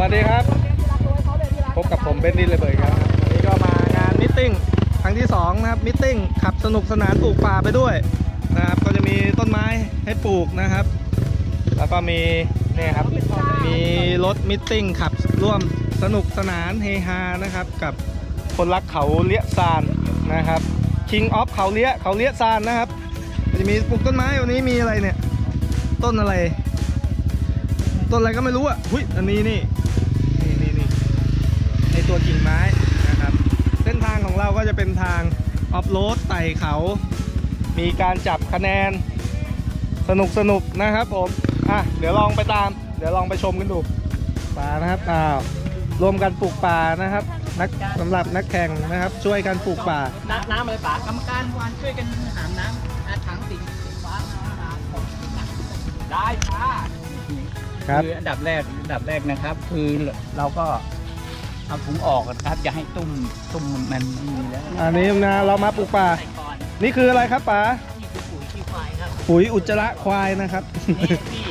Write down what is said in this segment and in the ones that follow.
วัสดีครับ พบกับผมเบนดินเลยเบิร์ดครับวันนี้ก็มางานมิทติ้งครั้งที่สองนะครับมิทติ้งขับสนุกสนานปลูกป่าไปด้วยนะครับก็จะมีต้นไม้ให้ปลูกนะครับ แล้วก็มีเนี่ยครับมีรถมิทติ้งขับร่วมสนุกสนานเฮฮานะครับกับคนรักเขาเลี้ยซานนะครับ King of เขาเลี้ยเขาเลี้ยซานนะครับจะมีปลูกต้นไม้วันนี้มีอะไรเนี่ย ต้นอะไร ต้นอะไรก็ไม่รู้อะหุ้ยอันนี้นี่ ตัวกิ่งไม้นะครับ เส้นทางของเราก็จะเป็นทางออฟโรดไต่เขา มีการจับคะแนน สนุกสนุกนะครับผมอะเดี๋ยวลองไปตาม เดี๋ยวลองไปชมกันดูป่านะครับอ้าวรวมกันปลูกป่านะครับ นักสำหรับนักแข่งนะครับ ช่วยกันปลูกป่า น้ำน้ำอะไรป่ากรรมการวันช่วยกันหามน้ำอาถังสีฟ้าน้ำได้ค่ะครับ คืออันดับแรกอันดับแรกนะครับ คือเราก็ เอาถุงออกนะครับอย่าให้ตุ้มตุ้มมันมีแล้วอันนี้นะเรามาปลูกป่า ใส่ก่อนนี่คืออะไรครับป๋านี่คือปุ๋ยขี้ควายครับปุ๋ยอุจจาระควายนะครับ นี่พี่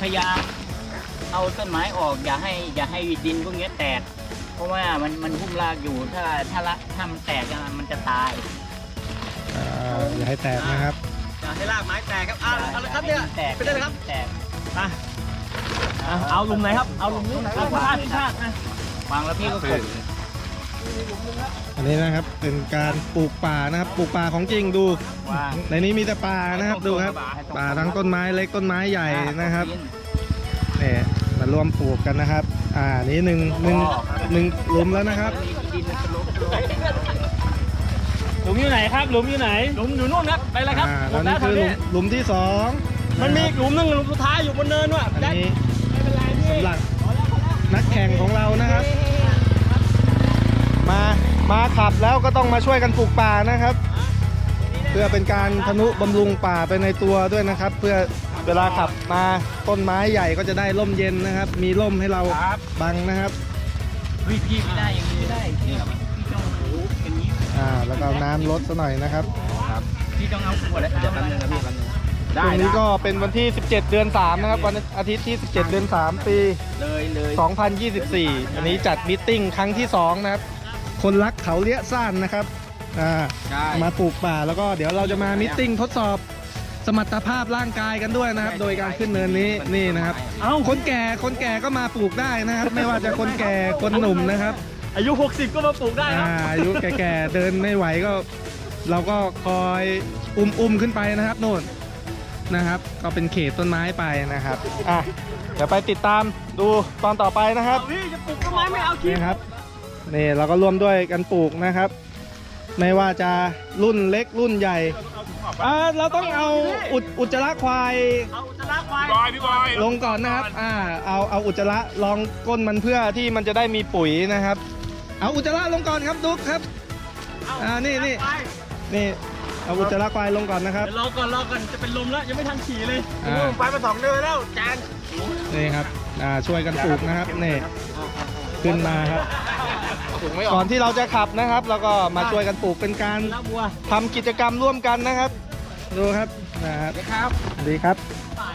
พยายามเอาต้นไม้ออกอย่าให้อย่าให้ดินพวกนี้แตก เพราะว่ามันมันหุ้มรากอยู่ถ้าถ้าละถ้ามันแตกอะมันจะตาย อ่าอย่าให้แตกนะครับ อย่าให้รากไม้แตกครับอะเอาละครับเนี่ยแตกไปได้เลยครับแตก เอาลุมไหนครับ เอาลุมนี้เอาพลาดพลาดนะ วางแล้วพี่ก็กดอันนี้นะครับเป็นการปลูกป่านะครับปลูกป่าของจริงดู วาง ในนี้มีแต่ป่านะครับดูครับ ป่าทั้งต้นไม้เล็กต้นไม้ใหญ่นะครับเนี่ยมารวมปลูกกันนะครับ อ่านี้หนึ่งหนึ่งหนึ่งหลุมแล้วนะครับดินมันสลบหลุมอยู่ไหนครับ หลุมอยู่ไหน หลุมอยู่นู่นครับ ไปเลยครับอ่าหมแล้วดแล้นี่วคือทางหลุมหลุมที่สองมันมีอีกหลุมหนึงหลุมสุดท้ายอยู่บนเนินว่ะอันแจ็คนี้ไม่เป็น แข่งของเรานะครับ มามาขับแล้วก็ต้องมาช่วยกันปลูกป่านะครับ เพื่อเป็นการทนุบำรุงป่าไปในตัวด้วยนะครับ เพื่อเวลาขับมาต้นไม้ใหญ่ก็จะได้ร่มเย็นนะครับ มีร่มให้เราบังนะครับพี่พี่ไม่ได้อย่างนี้ไม่ได้พี่พี่ต้องโอ้โหอย่างนี้อ่าแล้วก็เอาน้ำลดซะหน่อยนะครับพี่ต้องเอาขวดแล้วเดี๋ยวแป๊บนึงนะพี่แป๊บนึงตรงนี้ก็เป็นวันที่ 17 เดือน 3 นะครับ วันอาทิตย์ที่ 17 เดือน 3 ปี เลย เลย 2024 อันนี้จัดมิทติ้งครั้งที่ 2 นะครับ คนรักเขาเลี้ยซ่านนะครับอ่าใช่ มาปลูกป่าแล้วก็เดี๋ยวเราจะมามิทติ้งทดสอบสมรรถภาพร่างกายกันด้วยนะครับ โดยการขึ้นเนินนี้นี่นะครับเอ้า คนแก่คนแก่ก็มาปลูกได้นะครับ ไม่ว่าจะคนแก่คนหนุ่มนะครับอายุ 60 ก็มาปลูกได้ครับ อ่าอายุแก่ๆเดินไม่ไหวก็ เราก็คอยอุ้มอุ้มๆขึ้นไปนะครับโน่นนะครับ ก็เป็นเขตต้นไม้ไปนะครับอะ เดี๋ยวไปติดตามดูตอนต่อไปนะครับพี่จะปลูกต้นไม้ไม่เอาคิดนี่ครับนี่เราก็ร่วมด้วยกันปลูกนะครับ ไม่ว่าจะรุ่นเล็กรุ่นใหญ่อ่าเราต้องเอาอุจอุจจาระควายเอาอุจจาระควายลงก่อนนะครับอ่าเอาเอาอุจจาระลองก้นมันเพื่อที่มันจะได้มีปุ๋ยนะครับ เอาอุจจาระลงก่อนครับดุ๊กครับอ่านี่นี่ไปนี่ เอาอุจจาระควายลงก่อนนะครับ เดี๋ยวรอก่อนรอก่อนจะเป็นลมแล้วยังไม่ทันขี่เลยอ่า ไปมาสองเดือนแล้วจานนี่ครับอ่าช่วยกันปลูกนะครับนี่ขึ้นมาครับก่อนที่เราจะขับนะครับ แล้วก็มาช่วยกันปลูกเป็นการแล้วบัวทำกิจกรรมร่วมกันนะครับ ดูครับนะครับครับดีครับ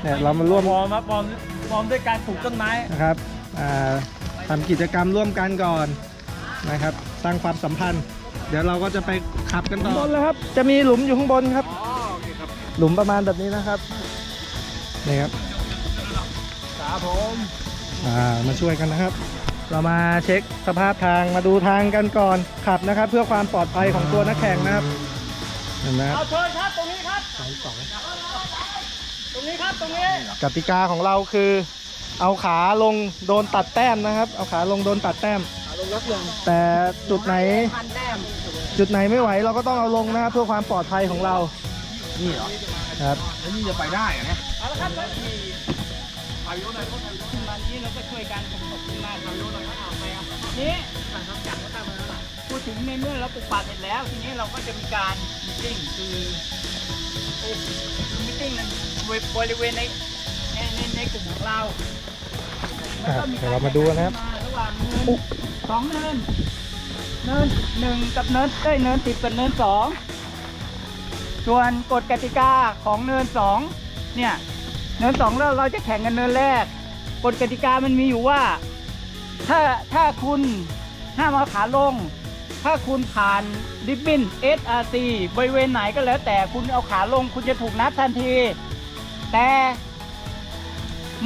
เนี่ยเรามาร่วม วอร์มครับวอร์มวอร์มด้วยการปลูกต้นไม้ นะครับอ่าทำกิจกรรมร่วมกันก่อนนะครับ สร้างความสัมพันธ์ เดี๋ยวเราก็จะไปขับกันต่อบนแล้วครับ จะมีหลุมอยู่ข้างบนครับหลุมประมาณแบบนี้นะครับนี่ครับ ครับผมอ่ามาช่วยกันนะครับ เรามาเช็คสภาพทางมาดูทางกันก่อนขับนะครับ เพื่อความปลอดภัยของตัวนักแข่งนะครับเห็นไหมครับเอาเชิญครับตรงนี้ครับสองสองตรงนี้ครับตรงนี้กติกาของเราคือ เอาขาลงโดนตัดแต้มนะครับ เอาขาลงโดนตัดแต้ม ลงนับหนึ่งแต่จุดไหน พันแต้ม จุดไหนไม่ไหวเราก็ต้องเอาลงนะครับเพื่อความปลอดภัยของเรา นี่เหรอ ครับ แล้วนี่จะไปได้เหรอเนี่ยเอาละครับขึ้นมานี้เราก็ช่วยกันผมตกขึ้นมาทำรู้หน่อยว่าเอาไปอะนี้หลังจากก็ตั้งมาแล้วล่ะพูดถึงในเมื่อเราปลูกป่าเสร็จแล้ว ทีนี้เราก็จะมีการมีติ้งคือเอ้ยมีติ้งนั้นบริเวณในในในในกลุ่มของเราอะเดี๋ยวเรามาดูนะครับ ระหว่างเนินสองเนิน เนินหนึ่งกับเนินเอ้ยเนินสิบกับเนินสองส่วนกฎกติกาของเนินสองเนี่ยเนินสองแล้วเราจะแข่งกันเนินแรกกฎกติกามันมีอยู่ว่า ถ้าถ้าคุณห้ามเอาขาลง ถ้าคุณผ่านริบบิ้น SRC บริเวณไหนก็แล้วแต่คุณเอาขาลง คุณจะถูกนับทันที แต่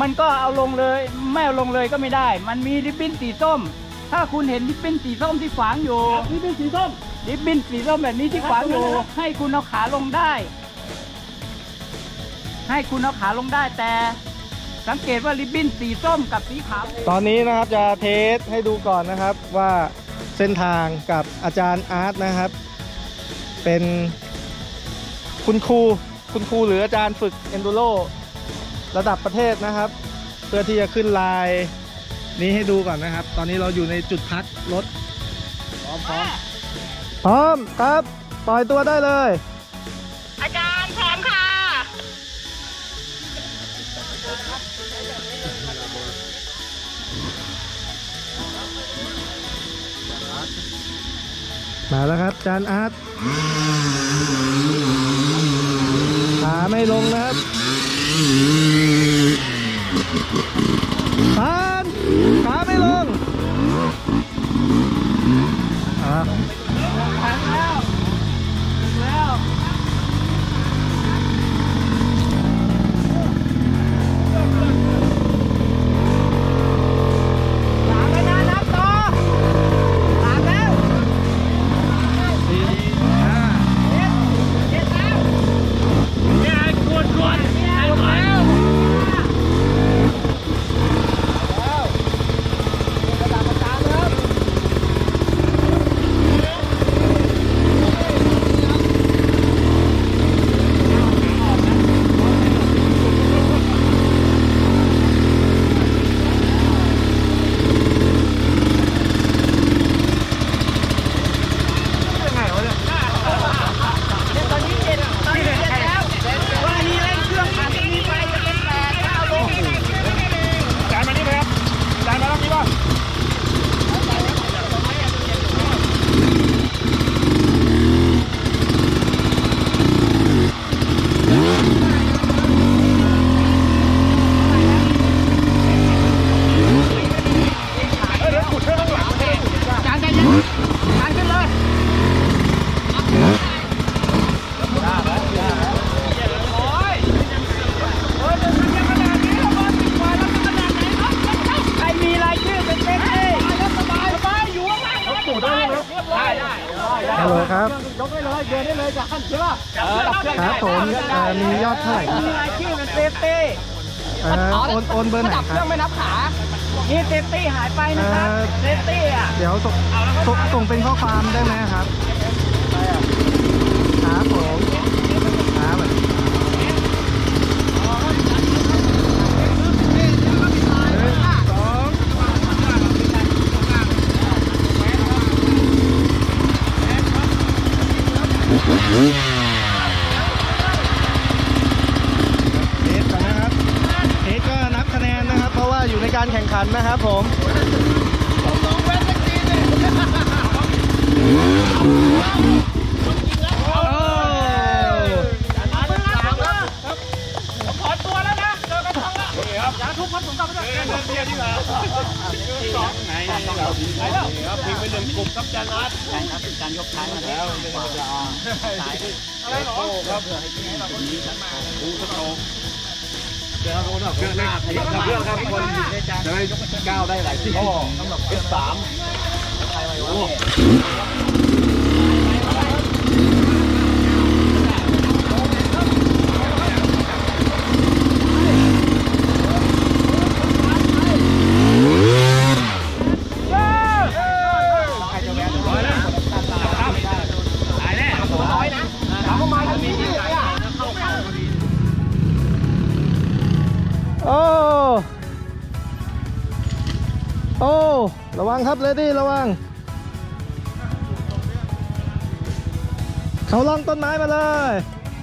มันก็เอาลงเลย ไม่เอาลงเลยก็ไม่ได้ มันมีริบบิ้นสีส้ม ถ้าคุณเห็นริบบิ้นสีส้มที่ขวางอยู่ นี่เป็นสีส้มริบบิ้นสีส้มแบบนี้ที่ขวางอยู่ ให้คุณเอาขาลงได้ ให้คุณเอาขาลงได้แต่ สังเกตว่าริบบิ้นสีส้มกับสีขาวตอนนี้นะครับจะเทสให้ดูก่อนนะครับว่าเส้นทางกับอาจารย์อาร์ตนะครับ เป็นคุณครูคุณครูหรืออาจารย์ฝึกเอนดูโรระดับประเทศนะครับ เพื่อที่จะขึ้นลาย นี้ให้ดูก่อนนะครับ ตอนนี้เราอยู่ในจุดพักรถ พร้อมพร้อมพร้อมครับ ปล่อยตัวได้เลย อาจารย์พร้อมค่ะ มาแล้วครับอาจารย์อาร์ตขาไม่ลงนะครับผ่านขา ไม่ลงอะ หายไปนะครับเอ่อเซฟตี้อะ เดี๋ยวส่งส่งส่งเป็นข้อความได้ไหมครับ ครับผม องหน้าขยับเครื่องครับคนจะได้ก้าวได้หลายที่สำหรับเอสสามโอ้ ครับเลดี้ระวัง เขาล่องต้นไม้มาเลย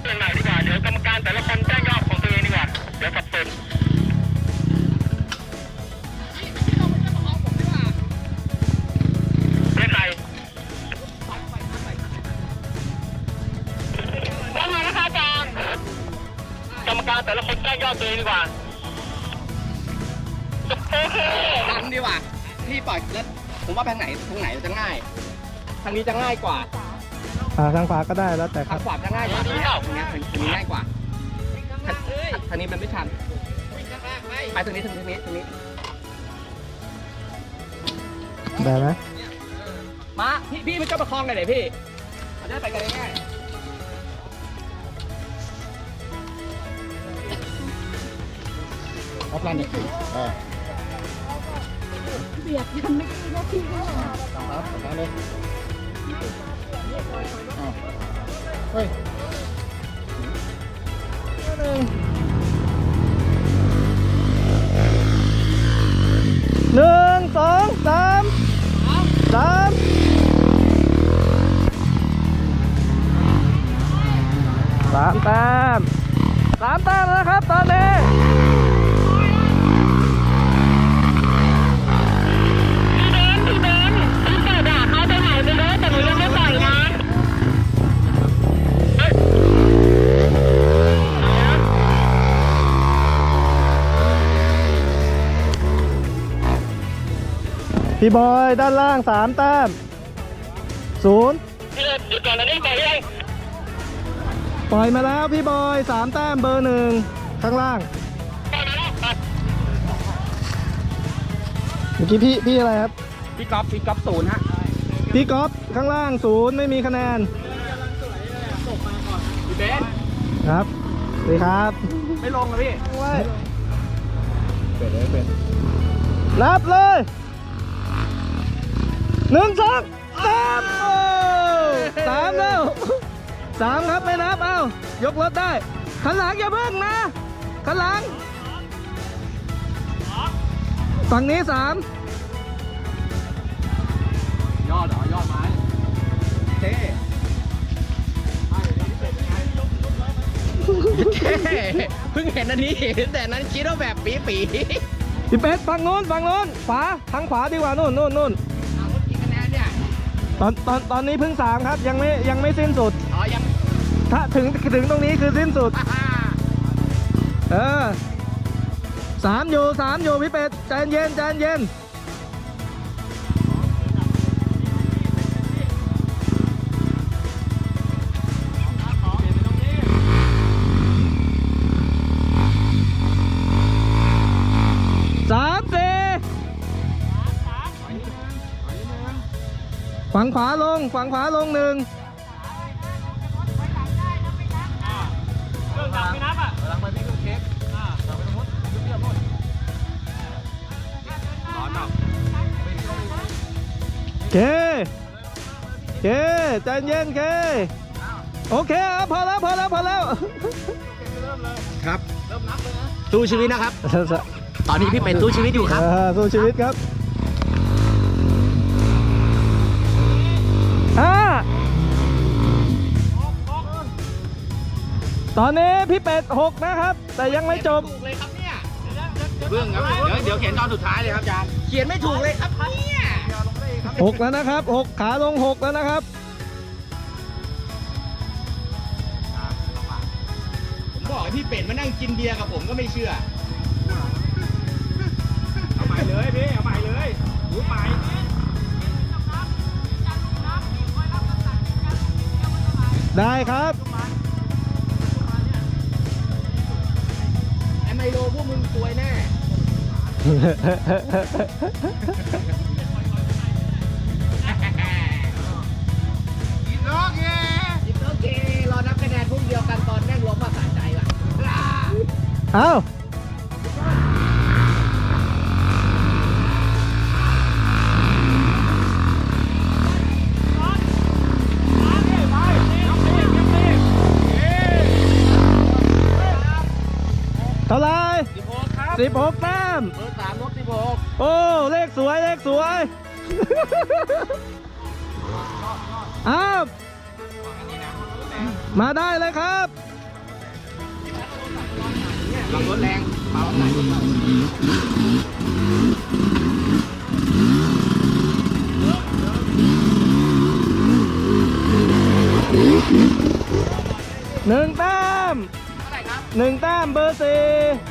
เรื่องไหนดีกว่าเดี๋ยวกรรมการแต่ละคน พี่ปล่อยแล้วผมว่าทางไหนทางไหนจะง่าย ทางนี้จะง่ายกว่าอ่าทางขวาก็ได้แล้วแต่คทารังบขวาจะง่ายกว่าทางนี้ทางนี้ทางนี้ง่ายกว่าทางทางนี้มันไม่ชันไปทางนี้ทางนี้ทางนี้ได้ไหมมาพี่พี่ไม่ต้องประคองเลยเลยพี่มันจะได้ไปกันง่ายรับรันดิอ่า เบียดกันไม่กี่นาทีก็เลยครับมาเลยอ้าวเฮ้ยหนึ่งหนึ่งสองสามสามสามแต้มสามแต้มแล้วนะครับตอนนี้ พี่บอยด้านล่างสามแต้มศูนย์พี่เลยหยุดก่อนนะนี่ปล่อยยังปล่อยมาแล้วพี่บอยสามแต้มเบอร์หนึ่งข้างล่างปล่อยมาแล้วอะเมื่อกี้พี่พี่อะไรครับๆพี่ก๊อฟพี่ก๊อฟศูนย์ฮะพี่ก๊อฟข้างล่างศูนย์ไม่มีคะแนนพี่เบนครับสวัสดีครับ ไม่ลงเลยพี่เป็นเลยเป็นนับเลย หนึ่งสองสามโอ้สามแล้วสามครับไม่นับเอ้ายกรถได้ขันหลังอย่าเพิ่งนะขันหลังฝั่งนี้สามยอดเหรอยอดไม้เท่เพิ่งเห็นอันนี้แต่นั้นคิดว่าแบบปีปีพี่เป็ดฝั่งนู้นฝั่งนู้นขวาทางขวาดีกว่านู่นนู่นนู่น ตอนตอนตอนนี้เพิ่งสามครับยังไม่ยังไม่สิ้นสุด อ๋อ ยังถ้าถึงถึงตรงนี้คือสิ้นสุดฮ่าเออสามอยู่สามอยู่พี่เป็ดใจเย็นใจเย็น ฝั่งขวาลง ฝั่งขวาลงหนึ่งเครื่องดับไม่นับอะหลังไปพี่เครื่องเช็คอ่าหลังไปตรงนู้นยุบเยี่ยมนู้นร้อนเปล่าเคเคใจเย็นเค โอเคครับพอแล้วพอแล้วพอแล้ว ครับเริ่มนับเลยนะสู้ชีวิตนะครับ ตอนนี้พี่เป็นสู้ชีวิตอยู่ครับ สู้ชีวิตครับ ตอนนี้พี่เป็ดหกนะครับ แต่ยังไม่จบ ถูกเลยครับเนี่ยเบื้องครับเดี๋ยวเดี๋ยวเขียนตอนสุดท้ายเลยครับอาจารย์เขียนไม่ถูกเลยครับเนี่ยหกแล้วนะครับหกขาลงหกแล้วนะครับ ผมบอกให้พี่เป็ดมานั่งกินเบียร์กับผมก็ไม่เชื่อ กินโอเคกินโอเครอนับคะแนนพวกเดียวกันตอนแม่งรวมมาสะใจว่ะเอ้าเท่าไหรสิบหกครับสิบหกแต้มเบอร์ สามโอ้เลขสวยเลขสวยอ้าวมาได้เลยครับลองรถแรงเบาหน่อยหนึ่งแต้มเท่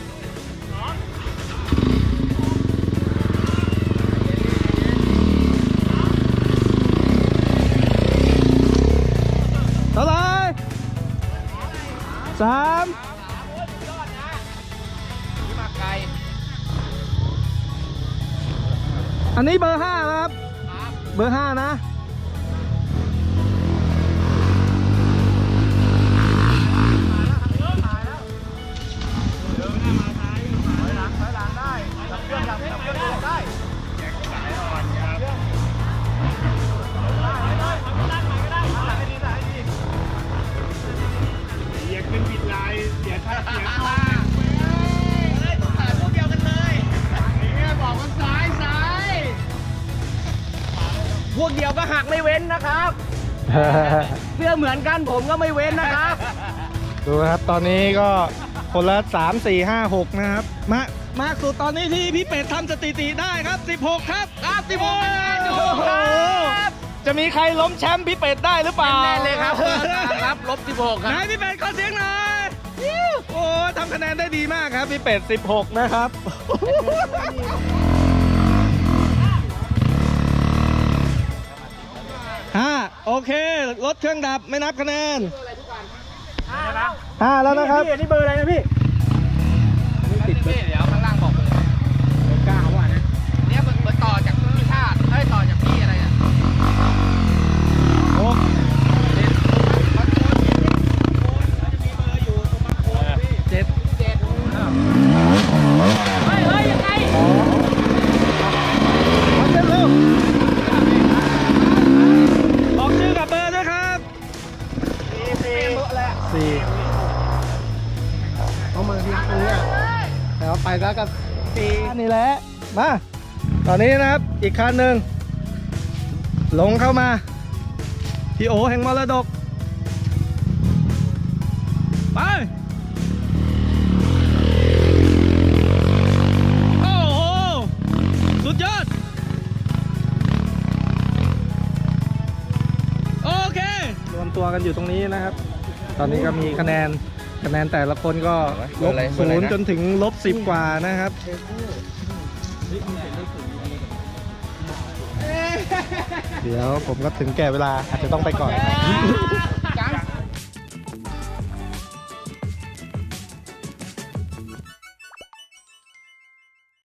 สามอันนี้เบอร์ห้าครับ เบอร์ห้านะ เสื้อเหมือนกันผมก็ไม่เว้นนะครับ ดูนะครับตอนนี้ก็คนละ 3 4 5 6 นะครับ มากมากสุดตอนนี้ที่พี่เป็ดทำสถิติได้ครับ 16 ครับครับ16คะแนนโอ้โหจะมีใครล้มแชมป์พี่เป็ดได้หรือเปล่าแน่เลยครับครับลบ16 คไหนรับ พี่เป็ดขอเสียงหน่อยโอ้ทำคะแนนได้ดีมากครับพี่เป็ด 16 นะครับ โอเค รถเครื่องดับไม่นับคะแนนห้าแล้วนะครับนี่เบอร์อะไรนะพี่ อีกคันหนึ่งหลงเข้ามา พี่โอแห่งมรดก ไป โอ้โห สุดยอด โอเค รวมตัวกันอยู่ตรงนี้นะครับ ตอนนี้ก็มีคะแนนคะแนนแต่ละคนก็ลบศูนย์จนถึงลบสิบกว่านะครับ เดี๋ยวผมก็ถึงแก่เวลาอาจจะต้องไปก่อน